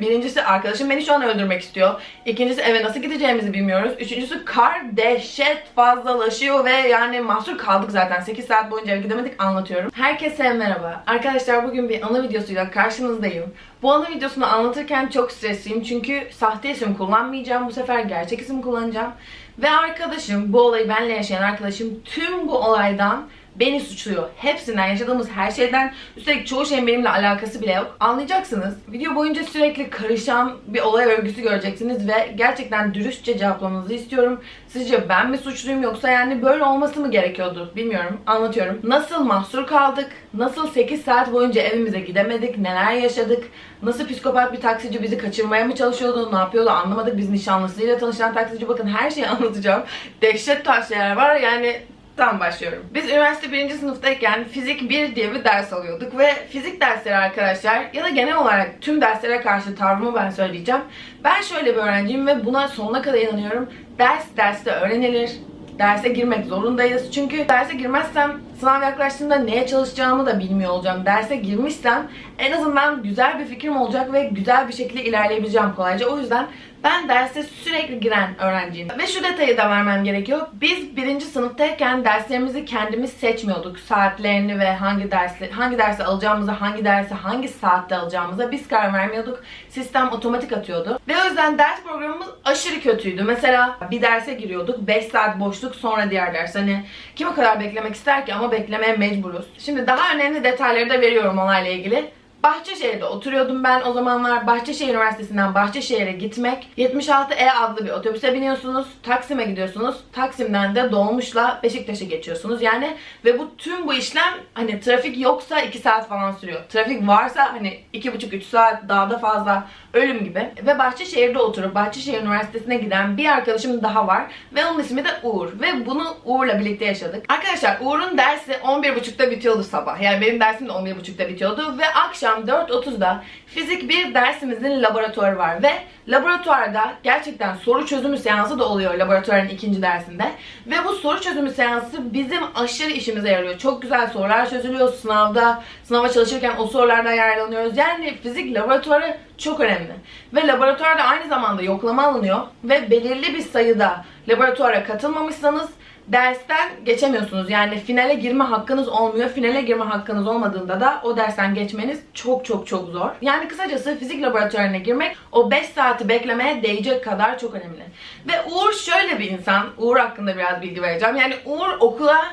Birincisi arkadaşım beni şu an öldürmek istiyor. İkincisi eve nasıl gideceğimizi bilmiyoruz. Üçüncüsü kar dehşet fazlalaşıyor ve yani mahsur kaldık zaten. 8 saat boyunca eve gidemedik anlatıyorum. Herkese merhaba. Arkadaşlar bugün bir ana videosuyla karşınızdayım. Bu ana videosunu anlatırken çok stresliyim çünkü sahte isim kullanmayacağım. Bu sefer gerçek isim kullanacağım. Ve arkadaşım, bu olayı benle yaşayan arkadaşım tüm bu olaydan beni suçluyor. Hepsinden, yaşadığımız her şeyden. Üstelik çoğu şeyin benimle alakası bile yok. Anlayacaksınız. Video boyunca sürekli karışan bir olay örgüsü göreceksiniz ve gerçekten dürüstçe cevaplamanızı istiyorum. Sizce ben mi suçluyum yoksa yani böyle olması mı gerekiyordu? Bilmiyorum. Anlatıyorum. Nasıl mahsur kaldık? Nasıl 8 saat boyunca evimize gidemedik? Neler yaşadık? Nasıl psikopat bir taksici bizi kaçırmaya mı çalışıyordu? Ne yapıyordu? Anlamadık. Biz nişanlısıyla tanışan taksici. Bakın her şeyi anlatacağım. Dehşet tarz şeyler var. Yani Tamam başlıyorum. Biz üniversite birinci sınıftayken fizik 1 diye bir ders alıyorduk ve fizik dersleri arkadaşlar ya da genel olarak tüm derslere karşı tavrımı ben söyleyeceğim. Ben şöyle bir öğrenciyim ve buna sonuna kadar inanıyorum. Ders derste öğrenilir. Derse girmek zorundayız. Çünkü derse girmezsem sınav yaklaştığında neye çalışacağımı da bilmiyor olacağım. Derse girmişsem en azından güzel bir fikrim olacak ve güzel bir şekilde ilerleyebileceğim kolayca. O yüzden ben derse sürekli giren öğrenciyim. Ve şu detayı da vermem gerekiyor. Biz birinci sınıftayken derslerimizi kendimiz seçmiyorduk. Saatlerini ve hangi dersi hangi dersi alacağımıza, hangi dersi hangi saatte alacağımıza biz karar vermiyorduk. Sistem otomatik atıyordu. Ve o yüzden ders programımız aşırı kötüydü. Mesela bir derse giriyorduk. 5 saat boşluk sonra diğer ders. Hani kim o kadar beklemek ister ki ama beklemeye mecburuz. Şimdi daha önemli detayları da veriyorum olayla ilgili. Bahçeşehir'de oturuyordum ben o zamanlar. Bahçeşehir Üniversitesi'nden Bahçeşehir'e gitmek. 76E adlı bir otobüse biniyorsunuz. Taksim'e gidiyorsunuz. Taksim'den de dolmuşla Beşiktaş'a geçiyorsunuz. Yani ve bu tüm bu işlem hani trafik yoksa 2 saat falan sürüyor. Trafik varsa hani 2,5-3 saat daha da fazla ölüm gibi. Ve Bahçeşehir'de oturup Bahçeşehir Üniversitesi'ne giden bir arkadaşım daha var. Ve onun ismi de Uğur. Ve bunu Uğur'la birlikte yaşadık. Arkadaşlar Uğur'un dersi 11.30'da bitiyordu sabah. Yani benim dersim de 11.30'da bitiyordu. Ve akşam 4.30'da fizik bir dersimizin laboratuvarı var. Ve laboratuvarda gerçekten soru çözümü seansı da oluyor laboratuvarın ikinci dersinde. Ve bu soru çözümü seansı bizim aşırı işimize yarıyor. Çok güzel sorular çözülüyor sınavda. Sınava çalışırken o sorulardan yararlanıyoruz. Yani fizik laboratuvarı çok önemli. Ve laboratuvarda aynı zamanda yoklama alınıyor. Ve belirli bir sayıda laboratuvara katılmamışsanız dersten geçemiyorsunuz. Yani finale girme hakkınız olmuyor. Finale girme hakkınız olmadığında da o dersten geçmeniz çok çok çok zor. Yani kısacası fizik laboratuvarına girmek o 5 saati beklemeye değecek kadar çok önemli. Ve Uğur şöyle bir insan. Uğur hakkında biraz bilgi vereceğim. Yani Uğur okula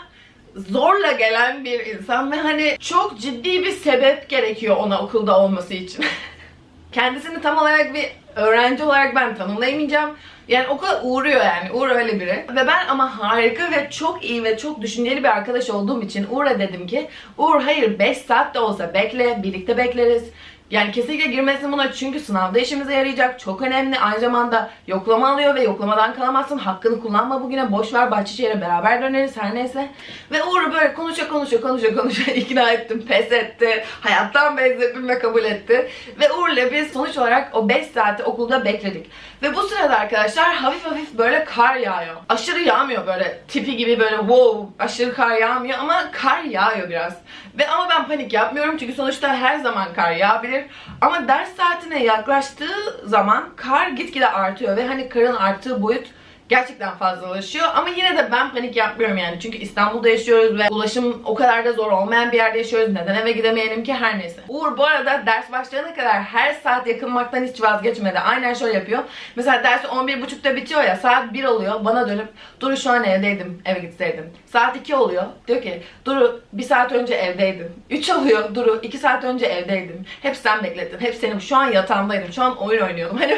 zorla gelen bir insan ve hani çok ciddi bir sebep gerekiyor ona okulda olması için. Kendisini tam olarak bir öğrenci olarak ben tanımlayamayacağım. Yani okula uğruyor yani. Uğur öyle biri. Ve ben ama harika ve çok iyi ve çok düşünceli bir arkadaş olduğum için Uğur'a dedim ki Uğur hayır 5 saat de olsa bekle. Birlikte bekleriz. Yani kesinlikle girmesin buna çünkü sınavda işimize yarayacak. Çok önemli. Aynı zamanda yoklama alıyor ve yoklamadan kalamazsın. Hakkını kullanma bugüne. Boş ver Bahçeşehir'e beraber döneriz her neyse. Ve Uğur'u böyle konuşa konuşa konuşa konuşa ikna ettim. Pes etti. Hayattan bezlettim ve kabul etti. Ve Uğur'la biz sonuç olarak o 5 saati okulda bekledik. Ve bu sırada arkadaşlar hafif hafif böyle kar yağıyor. Aşırı yağmıyor böyle tipi gibi böyle wow aşırı kar yağmıyor ama kar yağıyor biraz. Ve ama ben panik yapmıyorum çünkü sonuçta her zaman kar yağabilir. Ama ders saatine yaklaştığı zaman kar gitgide artıyor ve hani karın arttığı boyut gerçekten fazlalaşıyor. Ama yine de ben panik yapmıyorum yani. Çünkü İstanbul'da yaşıyoruz ve ulaşım o kadar da zor olmayan bir yerde yaşıyoruz. Neden eve gidemeyelim ki her neyse. Uğur bu arada ders başlayana kadar her saat yakınmaktan hiç vazgeçmedi. Aynen şöyle yapıyor. Mesela dersi 11.30'da bitiyor ya saat 1 oluyor. Bana dönüp Duru şu an evdeydim eve gitseydim. Saat 2 oluyor. Diyor ki Duru bir saat önce evdeydim. 3 oluyor. Duru 2 saat önce evdeydim. Hep sen bekledin. Hep senin. Şu an yatağımdaydım. Şu an oyun oynuyordum. Hani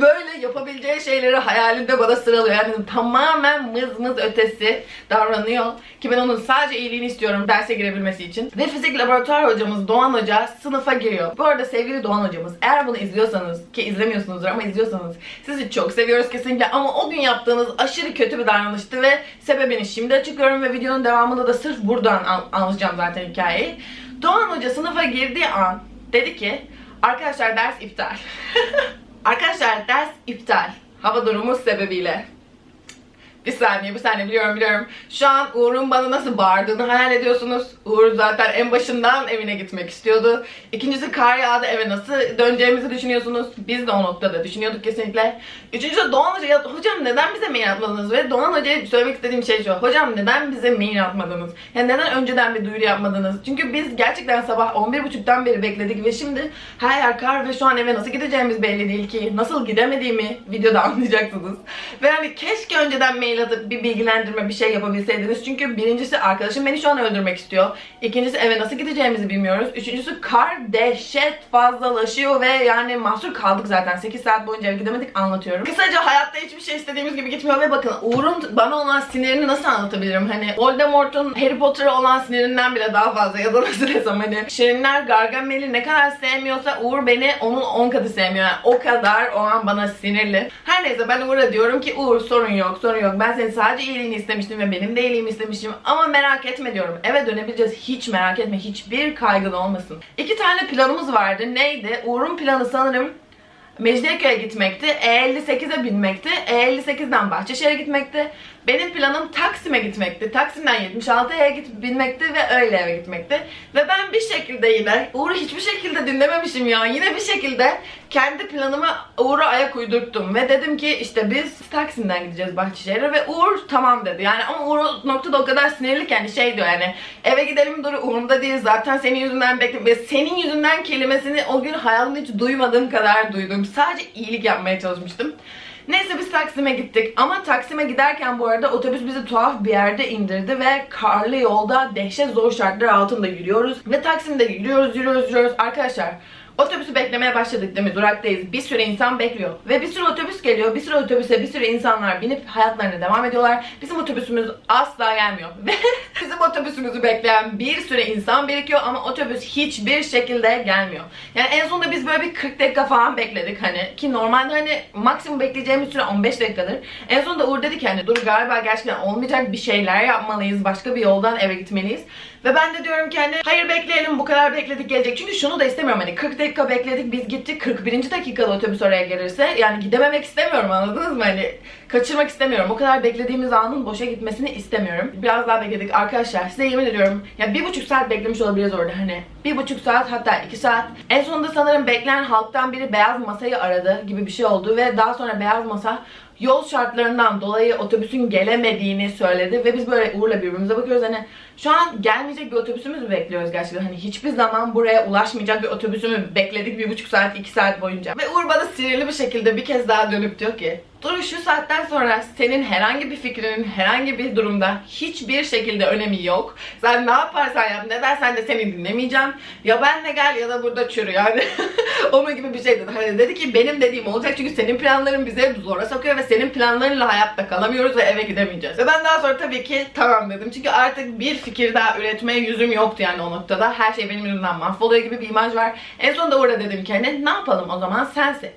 böyle yapabileceği şeyleri hayalinde bana sıralıyor. Yani tamamen mız mız ötesi davranıyor. Ki ben onun sadece iyiliğini istiyorum derse girebilmesi için. Ve fizik laboratuvar hocamız Doğan Hoca sınıfa giriyor. Bu arada sevgili Doğan hocamız eğer bunu izliyorsanız ki izlemiyorsunuzdur ama izliyorsanız sizi çok seviyoruz kesinlikle ama o gün yaptığınız aşırı kötü bir davranıştı ve sebebini şimdi açıklıyorum ve videonun devamında da sırf buradan an- anlatacağım zaten hikayeyi. Doğan Hoca sınıfa girdiği an dedi ki arkadaşlar ders iptal. arkadaşlar ders iptal. Hava durumu sebebiyle. Bir saniye bir saniye biliyorum biliyorum. Şu an Uğur'un bana nasıl bağırdığını hayal ediyorsunuz. Uğur zaten en başından evine gitmek istiyordu. İkincisi kar yağdı eve nasıl döneceğimizi düşünüyorsunuz. Biz de o noktada düşünüyorduk kesinlikle. Üçüncüsü Doğan Hoca ya hocam neden bize mail atmadınız? Ve Doğan Hoca'ya söylemek istediğim şey şu. Hocam neden bize mail atmadınız? Yani neden önceden bir duyuru yapmadınız? Çünkü biz gerçekten sabah 11.30'dan beri bekledik ve şimdi her yer kar ve şu an eve nasıl gideceğimiz belli değil ki. Nasıl gidemediğimi videoda anlayacaksınız. Ve hani keşke önceden mail atıp bir bilgilendirme bir şey yapabilseydiniz. Çünkü birincisi arkadaşım beni şu an öldürmek istiyor. İkincisi eve nasıl gideceğimizi bilmiyoruz. Üçüncüsü kar dehşet fazlalaşıyor ve yani mahsur kaldık zaten. 8 saat boyunca eve gidemedik anlatıyorum. Kısaca hayatta hiçbir şey istediğimiz gibi gitmiyor ve bakın Uğur'un bana olan sinirini nasıl anlatabilirim? Hani Voldemort'un Harry Potter'a olan sinirinden bile daha fazla ya da nasıl desem hani Şirinler Gargamel'i ne kadar sevmiyorsa Uğur beni onun 10 katı sevmiyor. Yani o kadar o an bana sinirli. Her neyse ben Uğur'a diyorum ki Uğur sorun yok sorun yok. Ben senin sadece iyiliğini istemiştim ve benim de iyiliğimi istemiştim. Ama merak etme diyorum. Eve dönebileceğiz. Hiç merak etme. Hiçbir kaygın olmasın. İki tane planımız vardı. Neydi? Uğur'un planı sanırım Mecidiyeköy'e gitmekti. E58'e binmekti. E58'den Bahçeşehir'e gitmekti. Benim planım Taksim'e gitmekti. Taksim'den 76'ya git binmekti ve öyle eve gitmekti. Ve ben bir şekilde yine Uğur'u hiçbir şekilde dinlememişim ya. Yine bir şekilde kendi planıma Uğur'a ayak uydurttum. Ve dedim ki işte biz Taksim'den gideceğiz Bahçeşehir'e ve Uğur tamam dedi. Yani ama Uğur o noktada o kadar sinirli ki hani şey diyor yani eve gidelim dur umurumda değil zaten senin yüzünden bekliyorum. Ve senin yüzünden kelimesini o gün hayatımda hiç duymadığım kadar duydum. Sadece iyilik yapmaya çalışmıştım. Neyse biz Taksim'e gittik ama Taksim'e giderken bu arada otobüs bizi tuhaf bir yerde indirdi ve karlı yolda dehşet zor şartlar altında yürüyoruz. Ve Taksim'de yürüyoruz yürüyoruz yürüyoruz. Arkadaşlar Otobüsü beklemeye başladık değil mi? Duraktayız. Bir sürü insan bekliyor. Ve bir sürü otobüs geliyor. Bir sürü otobüse bir sürü insanlar binip hayatlarına devam ediyorlar. Bizim otobüsümüz asla gelmiyor. Ve bizim otobüsümüzü bekleyen bir sürü insan birikiyor ama otobüs hiçbir şekilde gelmiyor. Yani en sonunda biz böyle bir 40 dakika falan bekledik hani. Ki normalde hani maksimum bekleyeceğimiz süre 15 dakikadır. En sonunda Uğur dedi ki hani dur galiba gerçekten olmayacak bir şeyler yapmalıyız. Başka bir yoldan eve gitmeliyiz. Ve ben de diyorum ki hani hayır bekleyelim bu kadar bekledik gelecek. Çünkü şunu da istemiyorum hani 40 dakika bekledik biz gittik 41. dakikada otobüs oraya gelirse yani gidememek istemiyorum anladınız mı? Hani kaçırmak istemiyorum. O kadar beklediğimiz anın boşa gitmesini istemiyorum. Biraz daha bekledik arkadaşlar size yemin ediyorum ya bir buçuk saat beklemiş olabiliriz orada hani. Bir buçuk saat hatta iki saat. En sonunda sanırım bekleyen halktan biri beyaz masayı aradı gibi bir şey oldu ve daha sonra beyaz masa yol şartlarından dolayı otobüsün gelemediğini söyledi ve biz böyle Uğur'la birbirimize bakıyoruz. Hani şu an gelmeyecek bir otobüsümüz mü bekliyoruz gerçekten. Hani hiçbir zaman buraya ulaşmayacak bir otobüsü mü bekledik bir buçuk saat iki saat boyunca. Ve Uğur bana sinirli bir şekilde bir kez daha dönüp diyor ki Dur şu saatten sonra senin herhangi bir fikrinin herhangi bir durumda hiçbir şekilde önemi yok. Sen ne yaparsan yap ne dersen de seni dinlemeyeceğim. Ya benle gel ya da burada çürü yani. Onun gibi bir şey dedi. Hani dedi ki benim dediğim olacak çünkü senin planların bize zora sokuyor ve senin planlarınla hayatta kalamıyoruz ve eve gidemeyeceğiz. Ve ben daha sonra tabii ki tamam dedim. Çünkü artık bir fikir daha üretmeye yüzüm yoktu yani o noktada. Her şey benim yüzümden mahvoluyor gibi bir imaj var. En sonunda orada dedim ki hani ne yapalım o zaman sen seç.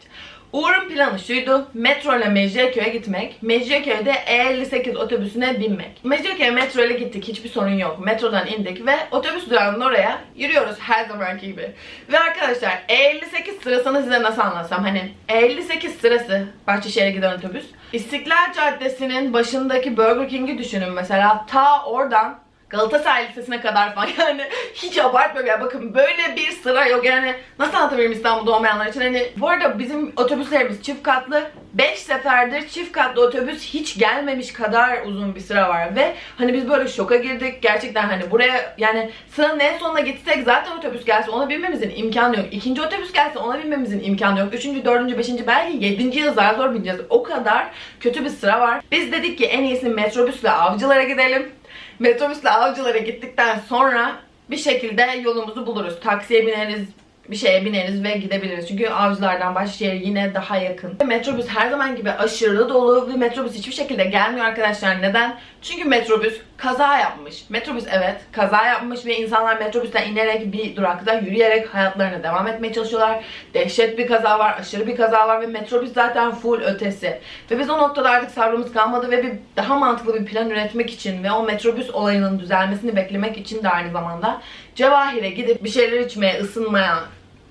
Uğur'un planı şuydu. Metro ile Mecidiyeköy'e gitmek. Mecidiyeköy'de E58 otobüsüne binmek. Mecidiyeköy metro ile gittik. Hiçbir sorun yok. Metrodan indik ve otobüs durağının oraya yürüyoruz her zamanki gibi. Ve arkadaşlar E58 sırasını size nasıl anlatsam? Hani E58 sırası Bahçeşehir'e giden otobüs. İstiklal Caddesi'nin başındaki Burger King'i düşünün mesela. Ta oradan Galatasaray Lisesi'ne kadar falan. Yani hiç abartmıyorum. Ya bakın böyle bir sıra yok. Yani nasıl anlatabilirim İstanbul'da olmayanlar için? Hani bu arada bizim otobüslerimiz çift katlı. 5 seferdir çift katlı otobüs hiç gelmemiş kadar uzun bir sıra var. Ve hani biz böyle şoka girdik. Gerçekten hani buraya yani sıranın en sonuna gitsek zaten otobüs gelse ona binmemizin imkanı yok. İkinci otobüs gelse ona binmemizin imkanı yok. Üçüncü dördüncü beşinci belki yedinci yıl zar zor bineceğiz. O kadar kötü bir sıra var. Biz dedik ki en iyisi metrobüsle avcılara gidelim Metrobüsle avcılara gittikten sonra bir şekilde yolumuzu buluruz. Taksiye bineriz, bir şeye bineriz ve gidebiliriz. Çünkü avcılardan Başşehir yine daha yakın. Metrobüs her zaman gibi aşırı dolu ve metrobüs hiçbir şekilde gelmiyor arkadaşlar. Neden? Çünkü metrobüs kaza yapmış. Metrobüs evet kaza yapmış ve insanlar metrobüsten inerek bir durakta yürüyerek hayatlarına devam etmeye çalışıyorlar. Dehşet bir kaza var, aşırı bir kaza var ve metrobüs zaten full ötesi. Ve biz o noktada artık sabrımız kalmadı ve bir daha mantıklı bir plan üretmek için ve o metrobüs olayının düzelmesini beklemek için de aynı zamanda Cevahir'e gidip bir şeyler içmeye, ısınmaya,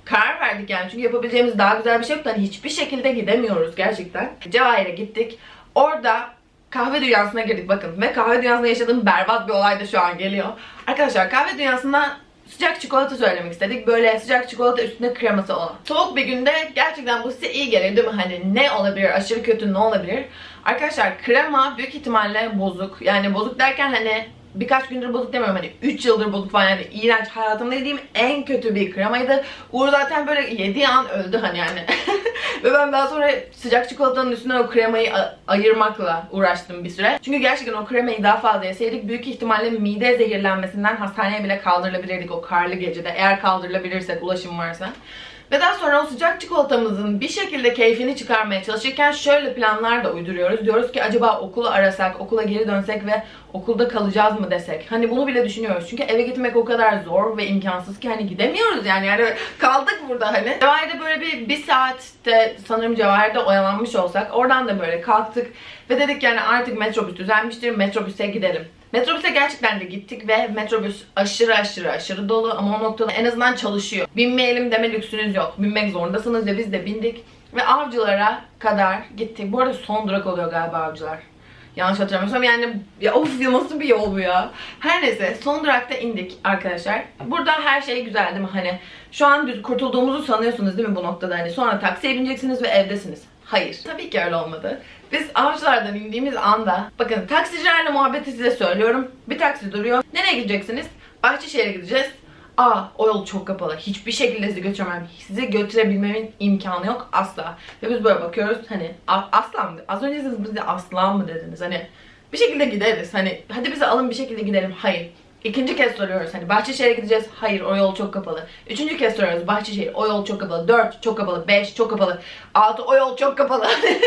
karar verdik yani. Çünkü yapabileceğimiz daha güzel bir şey yoktu. Hani hiçbir şekilde gidemiyoruz gerçekten. Cevahir'e gittik. Orada kahve dünyasına girdik bakın. Ve kahve dünyasında yaşadığım berbat bir olay da şu an geliyor. Arkadaşlar kahve dünyasında sıcak çikolata söylemek istedik. Böyle sıcak çikolata üstünde kreması olan. Soğuk bir günde gerçekten bu size iyi gelir değil mi? Hani ne olabilir? Aşırı kötü ne olabilir? Arkadaşlar krema büyük ihtimalle bozuk. Yani bozuk derken hani birkaç gündür bozuk demiyorum hani 3 yıldır bozuk falan yani iğrenç hayatımda yediğim en kötü bir kremaydı. Uğur zaten böyle yediği an öldü hani yani. Ve ben daha sonra sıcak çikolatanın üstünden o kremayı ayırmakla uğraştım bir süre. Çünkü gerçekten o kremayı daha fazla yeseydik büyük ihtimalle mide zehirlenmesinden hastaneye bile kaldırılabilirdik o karlı gecede. Eğer kaldırılabilirsek ulaşım varsa. Ve daha sonra o sıcak çikolatamızın bir şekilde keyfini çıkarmaya çalışırken şöyle planlar da uyduruyoruz. Diyoruz ki acaba okulu arasak, okula geri dönsek ve okulda kalacağız mı desek. Hani bunu bile düşünüyoruz. Çünkü eve gitmek o kadar zor ve imkansız ki hani gidemiyoruz yani. Yani kaldık burada hani. Cevahir'de böyle bir, bir saatte sanırım Cevahir'de oyalanmış olsak oradan da böyle kalktık ve dedik yani artık metrobüs düzelmiştir. Metrobüse gidelim. Metrobüse gerçekten de gittik ve metrobüs aşırı aşırı aşırı dolu ama o noktada en azından çalışıyor. Binmeyelim deme lüksünüz yok. Binmek zorundasınız ve biz de bindik. Ve avcılara kadar gittik. Bu arada son durak oluyor galiba avcılar. Yanlış hatırlamıyorsam yani ya of ya nasıl bir yol bu ya. Her neyse son durakta indik arkadaşlar. Burada her şey güzel değil mi? Hani şu an düz kurtulduğumuzu sanıyorsunuz değil mi bu noktada? Hani sonra taksiye bineceksiniz ve evdesiniz. Hayır. Tabii ki öyle olmadı. Biz avcılardan indiğimiz anda bakın taksicilerle muhabbeti size söylüyorum. Bir taksi duruyor. Nereye gideceksiniz? Bahçeşehir'e gideceğiz. Aa o yol çok kapalı. Hiçbir şekilde sizi götüremem. Sizi götürebilmemin imkanı yok asla. Ve biz böyle bakıyoruz hani a- aslan mı? Az önce siz bize aslan mı dediniz? Hani bir şekilde gideriz. Hani hadi bizi alın bir şekilde gidelim. Hayır. İkinci kez soruyoruz hani Bahçeşehir'e gideceğiz. Hayır o yol çok kapalı. Üçüncü kez soruyoruz Bahçeşehir o yol çok kapalı. Dört çok kapalı. Beş çok kapalı. Altı o yol çok kapalı.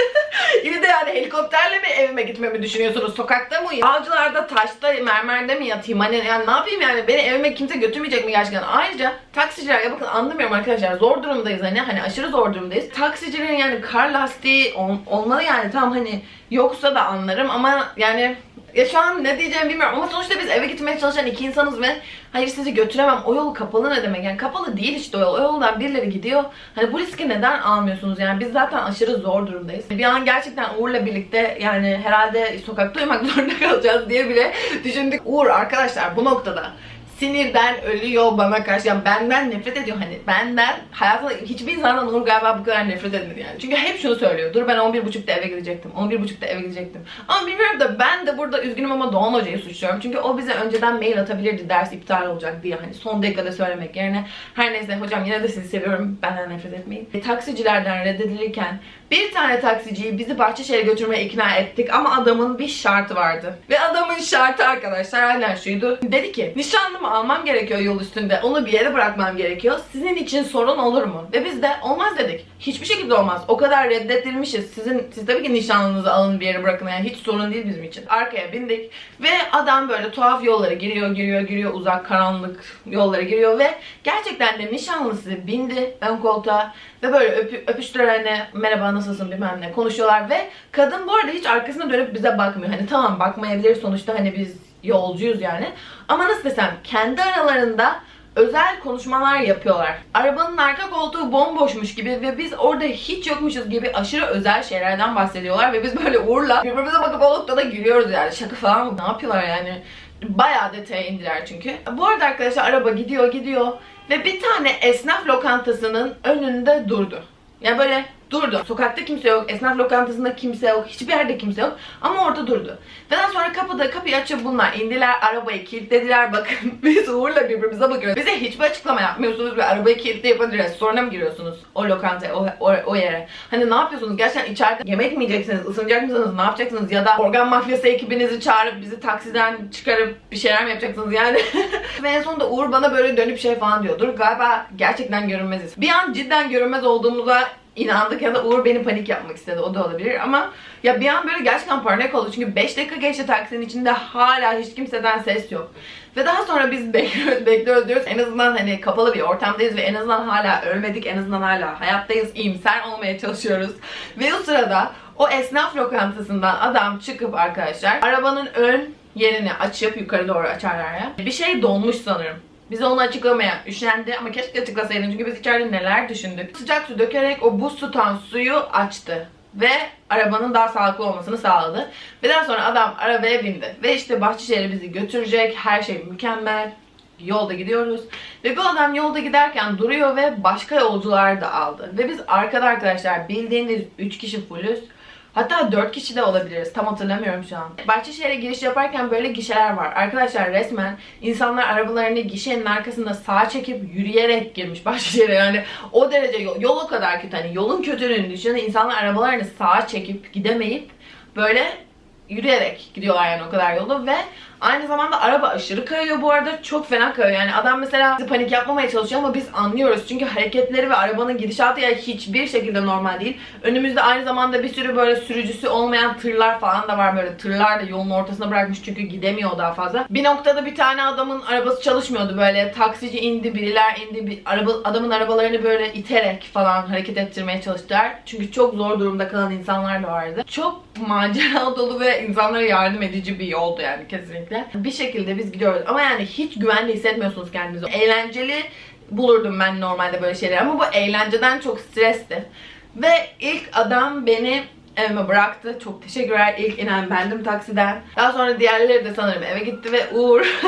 Yine de yani helikopterle mi evime gitmemi düşünüyorsunuz? Sokakta mı? Avcılarda, taşta, mermerde mi yatayım? Hani yani ne yapayım yani? Beni evime kimse götürmeyecek mi gerçekten? Ayrıca taksiciler ya bakın anlamıyorum arkadaşlar. Zor durumdayız hani. Hani aşırı zor durumdayız. Taksicilerin yani kar lastiği ol- olmalı yani. Tam hani yoksa da anlarım ama yani ya şu an ne diyeceğimi bilmiyorum ama sonuçta biz eve gitmeye çalışan iki insanız ve hayır sizi götüremem. O yol kapalı ne demek? Yani kapalı değil işte o yol. O yoldan birileri gidiyor. Hani bu riski neden almıyorsunuz? Yani biz zaten aşırı zor durumdayız. Bir an gerçekten Uğur'la birlikte yani herhalde sokakta uyumak zorunda kalacağız diye bile düşündük. Uğur arkadaşlar bu noktada sinirden ölüyor bana karşı. Yani benden nefret ediyor hani. Benden hayatında hiçbir insandan Uğur galiba bu kadar nefret etmedi yani. Çünkü hep şunu söylüyor. Dur ben 11.30'da eve gidecektim. 11.30'da eve gidecektim. Ama bilmiyorum da ben de burada üzgünüm ama Doğan Hoca'yı suçluyorum. Çünkü o bize önceden mail atabilirdi ders iptal olacak diye. Hani son dakikada söylemek yerine. Her neyse hocam yine de sizi seviyorum. Benden nefret etmeyin. E, taksicilerden reddedilirken bir tane taksiciyi bizi Bahçeşehir'e götürmeye ikna ettik ama adamın bir şartı vardı. Ve adamın şartı arkadaşlar aynen şuydu. Dedi ki nişanlımı almam gerekiyor yol üstünde. Onu bir yere bırakmam gerekiyor. Sizin için sorun olur mu? Ve biz de olmaz dedik. Hiçbir şekilde olmaz. O kadar reddedilmişiz. Sizin siz tabii ki nişanlınızı alın bir yere bırakın. Yani hiç sorun değil bizim için. Arkaya bindik ve adam böyle tuhaf yollara giriyor, giriyor, giriyor. Uzak karanlık yollara giriyor ve gerçekten de nişanlısı bindi ön koltuğa ve böyle öpü, öpüştüler merhaba nasılsın bilmem ne konuşuyorlar ve kadın bu arada hiç arkasına dönüp bize bakmıyor. Hani tamam bakmayabilir sonuçta hani biz yolcuyuz yani. Ama nasıl desem kendi aralarında özel konuşmalar yapıyorlar. Arabanın arka koltuğu bomboşmuş gibi ve biz orada hiç yokmuşuz gibi aşırı özel şeylerden bahsediyorlar ve biz böyle Uğur'la birbirimize bakıp o noktada gülüyoruz yani. Şaka falan mı? Ne yapıyorlar yani? Bayağı detaya indiler çünkü. Bu arada arkadaşlar araba gidiyor gidiyor ve bir tane esnaf lokantasının önünde durdu. Ya böyle durdu. Sokakta kimse yok, esnaf lokantasında kimse yok, hiçbir yerde kimse yok. Ama orada durdu. Ve daha sonra kapıda kapıyı açıp bunlar indiler, arabayı kilitlediler. Bakın biz Uğur'la birbirimize bakıyoruz. Bize hiçbir açıklama yapmıyorsunuz ve arabayı kilitleyip hadi restorana mı giriyorsunuz? O lokantaya, o, o, o yere. Hani ne yapıyorsunuz? Gerçekten içeride yemek mi yiyeceksiniz, ısınacak mısınız, ne yapacaksınız? Ya da organ mafyası ekibinizi çağırıp bizi taksiden çıkarıp bir şeyler mi yapacaksınız yani? ve en sonunda Uğur bana böyle dönüp şey falan diyordur. Galiba gerçekten görünmeziz. Bir an cidden görünmez olduğumuza inandık ya da Uğur beni panik yapmak istedi o da olabilir ama ya bir an böyle gerçekten panik oldu çünkü 5 dakika geçti taksinin içinde hala hiç kimseden ses yok. Ve daha sonra biz bekliyoruz bekliyoruz diyoruz en azından hani kapalı bir ortamdayız ve en azından hala ölmedik en azından hala hayattayız iyimser olmaya çalışıyoruz. Ve o sırada o esnaf lokantasından adam çıkıp arkadaşlar arabanın ön yerini açıp yukarı doğru açarlar ya. Bir şey donmuş sanırım. Bize onu açıklamaya üşendi ama keşke açıklasaydın çünkü biz içeride neler düşündük. Sıcak su dökerek o buz tutan suyu açtı. ve arabanın daha sağlıklı olmasını sağladı. Ve daha sonra adam arabaya bindi. Ve işte Bahçeşehir'e bizi götürecek. Her şey mükemmel. Yolda gidiyoruz. Ve bu adam yolda giderken duruyor ve başka yolcular da aldı. Ve biz arkada arkadaşlar bildiğiniz 3 kişi fullüz. Hatta 4 kişi de olabiliriz. Tam hatırlamıyorum şu an. Bahçeşehir'e giriş yaparken böyle gişeler var. Arkadaşlar resmen insanlar arabalarını gişenin arkasında sağa çekip yürüyerek girmiş Bahçeşehir'e. Yani o derece yol, yol o kadar kötü. Hani yolun kötülüğünü düşünün. İnsanlar arabalarını sağa çekip gidemeyip böyle yürüyerek gidiyorlar yani o kadar yolu ve aynı zamanda araba aşırı kayıyor bu arada çok fena kayıyor yani adam mesela panik yapmamaya çalışıyor ama biz anlıyoruz çünkü hareketleri ve arabanın gidişatı ya hiçbir şekilde normal değil. Önümüzde aynı zamanda bir sürü böyle sürücüsü olmayan tırlar falan da var böyle tırlar da yolun ortasına bırakmış çünkü gidemiyor daha fazla. Bir noktada bir tane adamın arabası çalışmıyordu böyle taksici indi biriler indi bir araba, adamın arabalarını böyle iterek falan hareket ettirmeye çalıştılar. Çünkü çok zor durumda kalan insanlar da vardı. Çok macera dolu ve insanlara yardım edici bir yoldu yani kesinlikle. Bir şekilde biz gidiyoruz ama yani hiç güvenli hissetmiyorsunuz kendinizi. Eğlenceli bulurdum ben normalde böyle şeyleri ama bu eğlenceden çok stresti. Ve ilk adam beni evime bıraktı. Çok teşekkürler. İlk inen bendim taksiden. Daha sonra diğerleri de sanırım eve gitti ve Uğur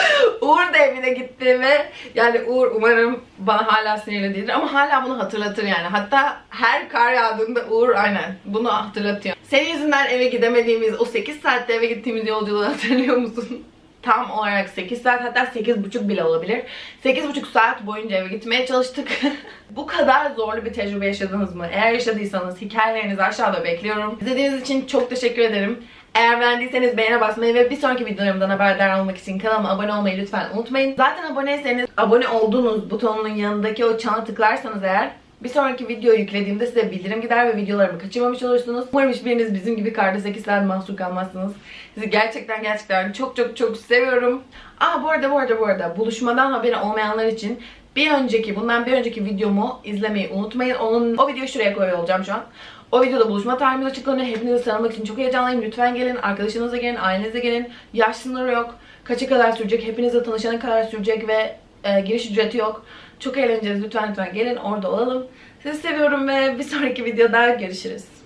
Uğur da evine gitti ve yani Uğur umarım bana hala sinirli değildir ama hala bunu hatırlatır yani. Hatta her kar yağdığında Uğur aynen bunu hatırlatıyor. Senin yüzünden eve gidemediğimiz o 8 saatte eve gittiğimiz yolculuğu hatırlıyor musun? Tam olarak 8 saat hatta 8,5 bile olabilir. 8,5 saat boyunca eve gitmeye çalıştık. Bu kadar zorlu bir tecrübe yaşadınız mı? Eğer yaşadıysanız hikayelerinizi aşağıda bekliyorum. İzlediğiniz için çok teşekkür ederim. Eğer beğendiyseniz beğene basmayı ve bir sonraki videolarımdan haberdar olmak için kanalıma abone olmayı lütfen unutmayın. Zaten aboneyseniz abone olduğunuz butonunun yanındaki o çana tıklarsanız eğer bir sonraki video yüklediğimde size bildirim gider ve videolarımı kaçırmamış olursunuz. Umarım hiçbiriniz bizim gibi karda 8 saat mahsur kalmazsınız. Sizi gerçekten gerçekten çok çok çok seviyorum. Aa bu arada bu arada bu arada buluşmadan haberi olmayanlar için bir önceki bundan bir önceki videomu izlemeyi unutmayın. Onun o videoyu şuraya koyuyor olacağım şu an. O videoda buluşma tarihimiz açıklanıyor. Hepinizi tanımak için çok heyecanlıyım. Lütfen gelin. Arkadaşınızla gelin. Ailenizle gelin. Yaş sınırı yok. Kaça kadar sürecek? Hepinizle tanışana kadar sürecek ve e, giriş ücreti yok. Çok eğleneceğiz. Lütfen lütfen gelin. Orada olalım. Sizi seviyorum ve bir sonraki videoda görüşürüz.